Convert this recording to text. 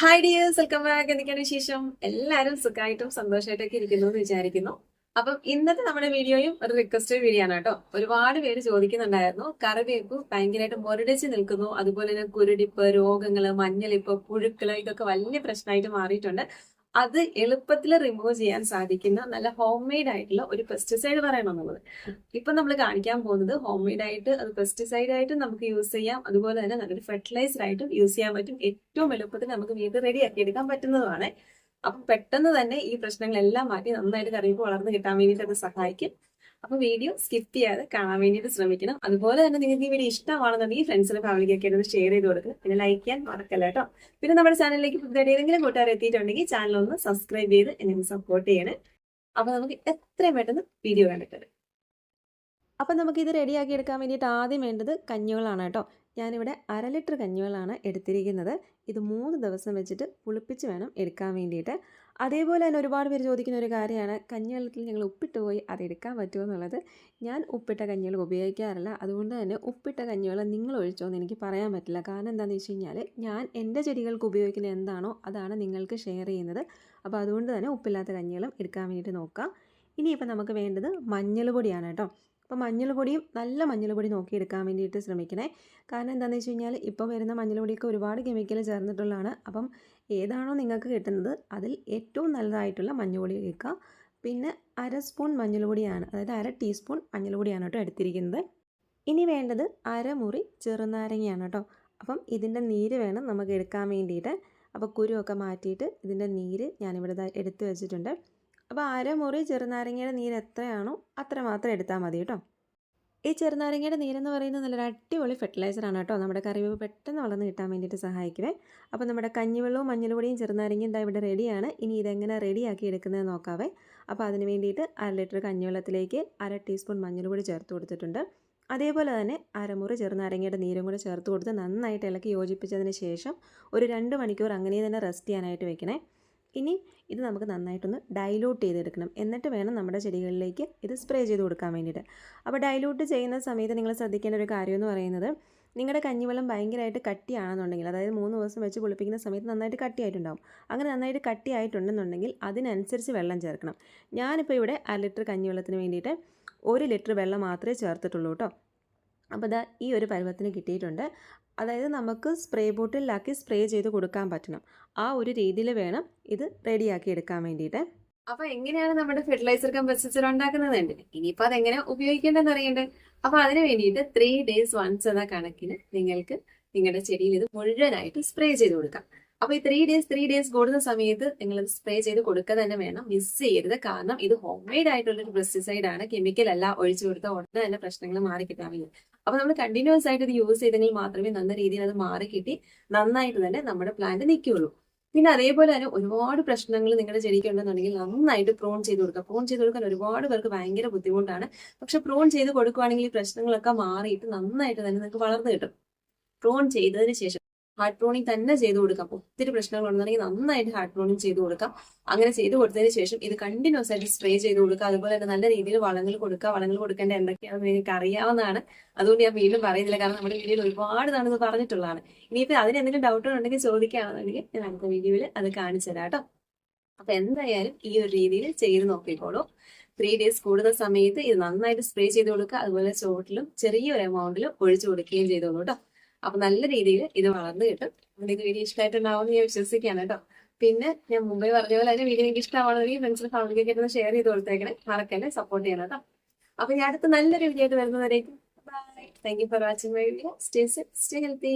Hi dears welcome back എന്തൊക്കെയാണ് വിശേഷം? എല്ലാവരും സുഖമായിട്ടും സന്തോഷമായിട്ടൊക്കെ ഇരിക്കുന്നു എന്ന് വിചാരിക്കുന്നു. അപ്പം ഇന്നത്തെ നമ്മുടെ വീഡിയോയും ഒരു റിക്വസ്റ്റഡ് വീഡിയോ ആണ് കേട്ടോ. ഒരുപാട് പേര് ചോദിക്കുന്നുണ്ടായിരുന്നു. കറിവേപ്പ് ഭയങ്കരമായിട്ട് മുരടിച്ച് നിൽക്കുന്നു. അതുപോലെ തന്നെ കുരുടിപ്പ് രോഗങ്ങൾ മഞ്ഞളിപ്പ് പുഴുക്കൾ ഇതൊക്കെ വലിയ പ്രശ്നമായിട്ട് മാറിയിട്ടുണ്ട്. അത് എളുപ്പത്തിൽ റിമൂവ് ചെയ്യാൻ സാധിക്കുന്ന നല്ല ഹോം മെയ്ഡ് ആയിട്ടുള്ള ഒരു പെസ്റ്റിസൈഡ് പറയണം എന്നുള്ളത് ഇപ്പൊ നമ്മൾ കാണിക്കാൻ പോകുന്നത് ഹോം മെയ്ഡ് ആയിട്ട് അത് പെസ്റ്റിസൈഡ് ആയിട്ട് നമുക്ക് യൂസ് ചെയ്യാം. അതുപോലെ തന്നെ നല്ലൊരു ഫെർട്ടിലൈസർ ആയിട്ടും യൂസ് ചെയ്യാൻ പറ്റും. ഏറ്റവും എളുപ്പത്തിൽ നമുക്ക് വീട്ടിൽ റെഡി ആക്കി എടുക്കാൻ പറ്റുന്നതുമാണ്. അപ്പം പെട്ടെന്ന് തന്നെ ഈ പ്രശ്നങ്ങളെല്ലാം മാറ്റി നന്നായിട്ട് കറിവേപ്പ് വളർന്ന് കിട്ടാൻ വേണ്ടിയിട്ട് അത് സഹായിക്കും. അപ്പൊ വീഡിയോ സ്കിപ്പ് ചെയ്യാതെ കാണാൻ വേണ്ടിയിട്ട് ശ്രമിക്കണം. അതുപോലെ തന്നെ നിങ്ങൾക്ക് ഈ വീഡിയോ ഇഷ്ടമാണെന്നുണ്ടെങ്കിൽ ഫ്രണ്ട്സിന് ഫാമിലിക്കൊക്കെ ഒന്ന് ഷെയർ ചെയ്ത് കൊടുക്കുക പിന്നെ ലൈക്ക് ചെയ്യാൻ മറക്കല്ല കേട്ടോ. പിന്നെ നമ്മുടെ ചാനലിലേക്ക് പുതുതായിട്ട് ഏതെങ്കിലും കൂട്ടുകാർ എത്തിയിട്ടുണ്ടെങ്കിൽ ചാനൽ ഒന്ന് സബ്സ്ക്രൈബ് ചെയ്ത് എന്നെ സപ്പോർട്ട് ചെയ്യണേ. അപ്പൊ നമുക്ക് എത്രയും പെട്ടെന്ന് വീഡിയോ കണ്ടിട്ട് അപ്പം നമുക്കിത് റെഡിയാക്കി എടുക്കാൻ വേണ്ടിയിട്ട് ആദ്യം വേണ്ടത് കഞ്ഞുകളാണ് കേട്ടോ. ഞാനിവിടെ അര ലിറ്റർ കഞ്ഞുകളാണ് എടുത്തിരിക്കുന്നത്. ഇത് മൂന്ന് ദിവസം വെച്ചിട്ട് പുളിപ്പിച്ച് വേണം എടുക്കാൻ വേണ്ടിയിട്ട്. അതേപോലെ തന്നെ ഒരുപാട് പേര് ചോദിക്കുന്ന ഒരു കാര്യമാണ് കഞ്ഞിവെള്ളത്തിൽ ഞങ്ങൾ ഉപ്പിട്ട് പോയി അതെടുക്കാൻ പറ്റുമോ എന്നുള്ളത്? ഞാൻ ഉപ്പിട്ട കഞ്ഞിവെള്ളം ഉപയോഗിക്കാറില്ല. അതുകൊണ്ട് തന്നെ ഉപ്പിട്ട കഞ്ഞിവെള്ളം നിങ്ങൾ ഒഴിച്ചോ എന്ന് എനിക്ക് പറയാൻ പറ്റില്ല. കാരണം എന്താണെന്ന് വെച്ച് കഴിഞ്ഞാൽ ഞാൻ എന്റെ ചെടികൾക്ക് ഉപയോഗിക്കുന്ന എന്താണോ അതാണ് നിങ്ങൾക്ക് ഷെയർ ചെയ്യുന്നത്. അപ്പോൾ അതുകൊണ്ട് തന്നെ ഉപ്പില്ലാത്ത കഞ്ഞിവെള്ളം എടുക്കാൻ വേണ്ടിയിട്ട് നോക്കാം. ഇനിയിപ്പോൾ നമുക്ക് വേണ്ടത് മഞ്ഞൾ പൊടിയാണ് കേട്ടോ. അപ്പോൾ മഞ്ഞൾ പൊടിയും നല്ല മഞ്ഞൾ പൊടി നോക്കിയെടുക്കാൻ വേണ്ടിയിട്ട് ശ്രമിക്കണേ. കാരണം എന്താണെന്ന് വെച്ച് കഴിഞ്ഞാൽ ഇപ്പോൾ വരുന്ന മഞ്ഞൾ പൊടിയൊക്കെ ഒരുപാട് കെമിക്കൽ ചേർന്നിട്ടുള്ളതാണ്. അപ്പം ഏതാണോ നിങ്ങൾക്ക് കിട്ടുന്നത് അതിൽ ഏറ്റവും നല്ലതായിട്ടുള്ള മഞ്ഞൾ പൊടി എടുക്കുക പിന്നെ അര സ്പൂൺ മഞ്ഞൾ പൊടിയാണ് അതായത് അര ടീസ്പൂൺ മഞ്ഞൾ പൊടിയാണ് കേട്ടോ എടുത്തിരിക്കുന്നത്. ഇനി വേണ്ടത് അരമുറി ചെറുനാരങ്ങയാണ് കേട്ടോ. അപ്പം ഇതിന്റെ നീര് വേണം നമുക്ക് എടുക്കാൻ വേണ്ടിയിട്ട്. അപ്പോൾ കുരുവൊക്കെ മാറ്റിയിട്ട് ഇതിന്റെ നീര് ഞാനിവിടെ എടുത്ത് വെച്ചിട്ടുണ്ട്. അപ്പോൾ അരമുറി ചെറുനാരങ്ങയുടെ നീര് എത്രയാണോ അത്ര മാത്രം എടുത്താൽ മതി കേട്ടോ. ഈ ചെറുനാരങ്ങയുടെ നീരെന്ന് പറയുന്നത് നല്ലൊരു അടിപൊളി ഫെർട്ടിലൈസറാണ് കേട്ടോ. നമ്മുടെ കറിവേപ്പ് പെട്ടെന്ന് വളർന്ന് കിട്ടാൻ വേണ്ടിയിട്ട് സഹായിക്കുവേ. അപ്പോൾ നമ്മുടെ കഞ്ഞിവെള്ളവും മഞ്ഞൾപൊടിയും ചെറുനാരങ്ങയും ഇതാ ഇവിടെ റെഡിയാണ് ഇനി ഇതെങ്ങനെ റെഡിയാക്കി എടുക്കുന്നത് നോക്കാവേ. അപ്പോൾ അതിന് വേണ്ടിയിട്ട് അര ലിറ്റർ കഞ്ഞിവെള്ളത്തിലേക്ക് അര ടീസ്പൂൺ മഞ്ഞൾപൊടി ചേർത്ത് കൊടുത്തിട്ടുണ്ട്. അതേപോലെ തന്നെ അരമുറി ചെറുനാരങ്ങയുടെ നീരും കൂടെ ചേർത്ത് കൊടുത്ത് നന്നായിട്ട് ഇളക്കി യോജിപ്പിച്ചതിന് ശേഷം ഒരു രണ്ട് മണിക്കൂർ അങ്ങനെ തന്നെ റെസ്റ്റ് ചെയ്യാനായിട്ട് വെക്കണേ. ഇനി ഇത് നമുക്ക് നന്നായിട്ടൊന്ന് ഡൈലൂട്ട് ചെയ്തെടുക്കണം. എന്നിട്ട് വേണം നമ്മുടെ ചെടികളിലേക്ക് ഇത് സ്പ്രേ ചെയ്ത് കൊടുക്കാൻ വേണ്ടിയിട്ട്. അപ്പോൾ ഡൈലൂട്ട് ചെയ്യുന്ന സമയത്ത് നിങ്ങൾ ശ്രദ്ധിക്കേണ്ട ഒരു കാര്യം എന്ന് പറയുന്നത് നിങ്ങളുടെ കഞ്ഞിവെള്ളം ഭയങ്കരമായിട്ട് കട്ടിയാണെന്നുണ്ടെങ്കിൽ അതായത് മൂന്ന് ദിവസം വെച്ച് കുളിപ്പിക്കുന്ന സമയത്ത് നന്നായിട്ട് കട്ടിയായിട്ടുണ്ടാവും. അങ്ങനെ നന്നായിട്ട് കട്ടിയായിട്ടുണ്ടെന്നുണ്ടെങ്കിൽ അതിനനുസരിച്ച് വെള്ളം ചേർക്കണം. ഞാനിപ്പോൾ ഇവിടെ അര ലിറ്റർ കഞ്ഞിവെള്ളത്തിന് വേണ്ടിയിട്ട് ഒരു ലിറ്റർ വെള്ളം മാത്രമേ ചേർത്തിട്ടുള്ളൂ കേട്ടോ. അപ്പോൾ ഇതാ ഈ ഒരു പരുവത്തിന് കിട്ടിയിട്ടുണ്ട്. അതായത് നമുക്ക് സ്പ്രേ ബോട്ടിലാക്കി സ്പ്രേ ചെയ്ത് കൊടുക്കാൻ പറ്റണം. ആ ഒരു രീതിയിൽ വേണം ഇത് റെഡിയാക്കി എടുക്കാൻ വേണ്ടിയിട്ട്. അപ്പൊ എങ്ങനെയാണ് നമ്മുടെ ഫെർട്ടിലൈസർ കമ്പസിച്ചർ ഉണ്ടാക്കുന്നത് ഉണ്ടാക്കുന്നതുണ്ട് ഇനിയിപ്പോ അതെങ്ങനെ ഉപയോഗിക്കേണ്ടതെന്ന് അറിയണ്ടേ? അപ്പൊ അതിന് വേണ്ടിയിട്ട് ത്രീ ഡേയ്സ് വൺസ് എന്ന കണക്കിന് നിങ്ങൾക്ക് നിങ്ങളുടെ ചെടിയിൽ ഇത് മുഴുവനായിട്ട് സ്പ്രേ ചെയ്ത് കൊടുക്കാം. അപ്പൊ ഈ ത്രീ ഡേയ്സ് ത്രീ ഡേയ്സ് കൂടുന്ന സമയത്ത് നിങ്ങൾ സ്പ്രേ ചെയ്ത് കൊടുക്കുക തന്നെ വേണം. മിസ് ചെയ്യരുത്. കാരണം ഇത് ഹോം മെയ്ഡ് ആയിട്ടുള്ള ഒരു പെസ്റ്റിസൈഡ് ആണ്. കെമിക്കൽ അല്ല. ഒഴിച്ചു കൊടുത്ത ഉടനെ തന്നെ പ്രശ്നങ്ങൾ മാറി കിട്ടാൻ അപ്പൊ നമ്മൾ കണ്ടിന്യൂസ് ആയിട്ട് ഇത് യൂസ് ചെയ്തെങ്കിൽ മാത്രമേ നല്ല രീതിയിൽ അത് മാറി കിട്ടി നന്നായിട്ട് തന്നെ നമ്മുടെ പ്ലാന്റ് നിൽക്കുകയുള്ളൂ പിന്നെ അതേപോലെ തന്നെ ഒരുപാട് പ്രശ്നങ്ങൾ നിങ്ങളുടെ ചെടിക്ക് ഉണ്ടെന്നുണ്ടെങ്കിൽ നന്നായിട്ട് പ്രോൺ ചെയ്ത് കൊടുക്കുക. പ്രോൺ ചെയ്ത് കൊടുക്കാൻ ഒരുപാട് പേർക്ക് ഭയങ്കര ബുദ്ധിമുട്ടാണ്. പക്ഷെ പ്രോൺ ചെയ്ത് കൊടുക്കുവാണെങ്കിൽ ഈ പ്രശ്നങ്ങളൊക്കെ മാറിയിട്ട് നന്നായിട്ട് തന്നെ നിങ്ങൾക്ക് വളർന്നു കിട്ടും. പ്രോൺ ചെയ്തതിന് ശേഷം ഹാർട്ട് ട്രോണിങ് തന്നെ ചെയ്ത് കൊടുക്കാം. ഒത്തിരി പ്രശ്നങ്ങൾ ഉണ്ടെന്നുണ്ടെങ്കിൽ നന്നായിട്ട് ഹാർട്ട് ട്രോണിങ് ചെയ്ത് കൊടുക്കാം. അങ്ങനെ ചെയ്ത് കൊടുത്തതിന് ശേഷം ഇത് കണ്ടിന്യൂസ് ആയിട്ട് സ്പ്രേ ചെയ്ത് കൊടുക്കുക. അതുപോലെ തന്നെ നല്ല രീതിയിൽ വളങ്ങൾ കൊടുക്കുക. വളങ്ങൾ കൊടുക്കേണ്ട എന്തൊക്കെയാണെന്ന് നിങ്ങൾക്ക് അറിയാവുന്നതാണ്. അതുകൊണ്ട് ഞാൻ വീണ്ടും പറയുന്നില്ല. കാരണം നമ്മുടെ വീഡിയോയിൽ ഒരുപാട് നാളെ പറഞ്ഞിട്ടുള്ളതാണ്. ഇനിയിപ്പോൾ അതിന് എന്തെങ്കിലും ഡൗട്ടുകൾ ഉണ്ടെങ്കിൽ ചോദിക്കുകയാണെന്നുണ്ടെങ്കിൽ ഞാൻ അടുത്ത വീഡിയോയിൽ അത് കാണിച്ചു തരാം കേട്ടോ. അപ്പൊ എന്തായാലും ഈ ഒരു രീതിയിൽ ചെയ്ത് നോക്കിക്കോളൂ. ത്രീ ഡേയ്സ് കൂടുന്ന സമയത്ത് ഇത് നന്നായിട്ട് സ്പ്രേ ചെയ്ത് കൊടുക്കുക. അതുപോലെ ചോട്ടിലും ചെറിയൊരു എമൗണ്ടിലും ഒഴിച്ചു കൊടുക്കുകയും ചെയ്തോളൂ കേട്ടോ. അപ്പൊ നല്ല രീതിയിൽ ഇത് വളർന്നു കിട്ടും. നിങ്ങൾക്ക് വീഡിയോ ഇഷ്ടമായിട്ടുണ്ടാവും ഞാൻ വിശ്വസിക്കുകയാണ് കേട്ടോ. പിന്നെ ഞാൻ മുംബൈ പറഞ്ഞ പോലെ തന്നെ വീഡിയോ എനിക്ക് ഇഷ്ടമാണെങ്കിൽ ഫ്രണ്ട്സിന് ഫാമിലിക്കൊക്കെ ഒന്ന് ഷെയർ ചെയ്ത് കൊടുത്തേക്കണേ. മറക്കല്ലേ സപ്പോർട്ട് ചെയ്യണം കേട്ടോ. അപ്പൊ ഞാൻ അടുത്ത നല്ലൊരു വീഡിയോ ആയിട്ട് വരുന്നവരേക്കും bye thank you for watching my video stay stay healthy